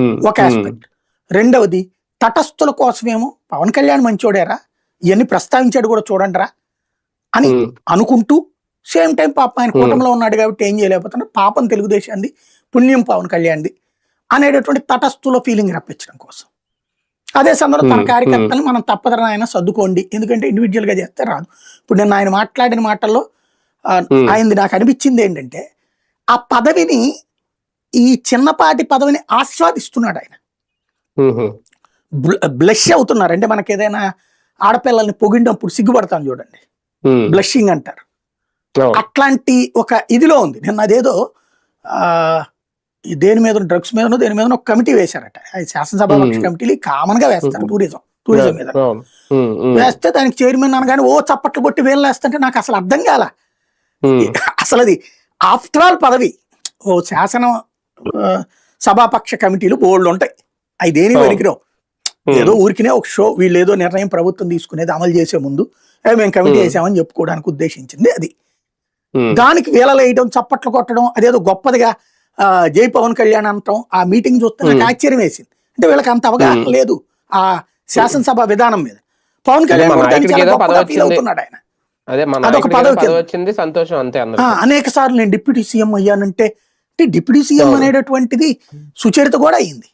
ఒక ఆస్పెక్ట్ రెండవది తటస్థుల కోసమేమో పవన్ కళ్యాణ్ మంచోడేరా ఇవన్నీ ప్రస్తావించాడు కూడా చూడండిరా అని అనుకుంటూ సేమ్ టైం పాపం ఆయన కూటమిలో ఉన్నాడు కాబట్టి ఏం చేయలేకపోతున్నాడు పాపం తెలుగుదేశాన్ని పుణ్యం పవన్ కళ్యాణ్ది అనేటటువంటి తటస్థుల ఫీలింగ్ రప్పించడం కోసం. అదే సందర్భంలో తన Hmm, కార్యకర్తలు మనం తప్పదన ఆయన సర్దుకోండి ఎందుకంటే ఇండివిజువల్గా చేస్తే రాదు. ఇప్పుడు నేను ఆయన మాట్లాడిన మాటల్లో. ఆయనది నాకు అనిపించింది ఏంటంటే ఆ పదవిని ఈ చిన్నపాటి పదవిని ఆస్వాదిస్తున్నాడు ఆయన. బ్లష్ అవుతున్నారు. అంటే మనకి ఏదైనా ఆడపిల్లల్ని పొగిడినప్పుడు సిగ్గుపడతాను చూడండి. బ్లషింగ్ అంటారు. అట్లాంటి ఒక ఇదిలో ఉంది. నిన్న అదేదో దేని మీద డ్రగ్స్ మీదనో దేని మీద ఒక కమిటీ వేశారట. శాసనసభ కమిటీలు కామన్గా వేస్తారు. టూరిజం టూరిజం మీద. వేస్తే దానికి చైర్మన్ అనగానే ఓ చప్పట్లు కొట్టి వేలు వేస్తుంటే నాకు అసలు అర్థం కాల. అసలు అది ఆఫ్టర్ ఆల్ పదవి ఓ శాసన సభాపక్ష కమిటీలు బోర్డులు ఉంటాయి. అవి దేని ఉమ్, ఏదో ఊరికినే ఒక షో వీళ్ళు ఏదో నిర్ణయం ప్రభుత్వం తీసుకునేది అమలు చేసే ముందు "ఏ, మేము కమిటీ. వేసామని చెప్పుకోవడానికి ఉద్దేశించింది అది. దానికి వేలలు వేయడం చప్పట్లు కొట్టడం అదేదో గొప్పదిగా జై పవన్ కళ్యాణ్ అనటం ఆ మీటింగ్ చూస్తే నాకు. ఆశ్చర్యం వేసింది. అంటే వీళ్ళకి అంత అవగాహన. లేదు ఆ శాసనసభ విధానం మీద. పవన్ కళ్యాణ్ ఫీల్. అవుతున్నాడు ఆయన. అదొక పదవి వచ్చింది సంతోషం అంతే అనేక సార్లు నేను డిప్యూటీ సీఎం అయ్యానంటే అంటే డిప్యూటీ సీఎం. అనేటటువంటిది సుచరిత కూడా అయింది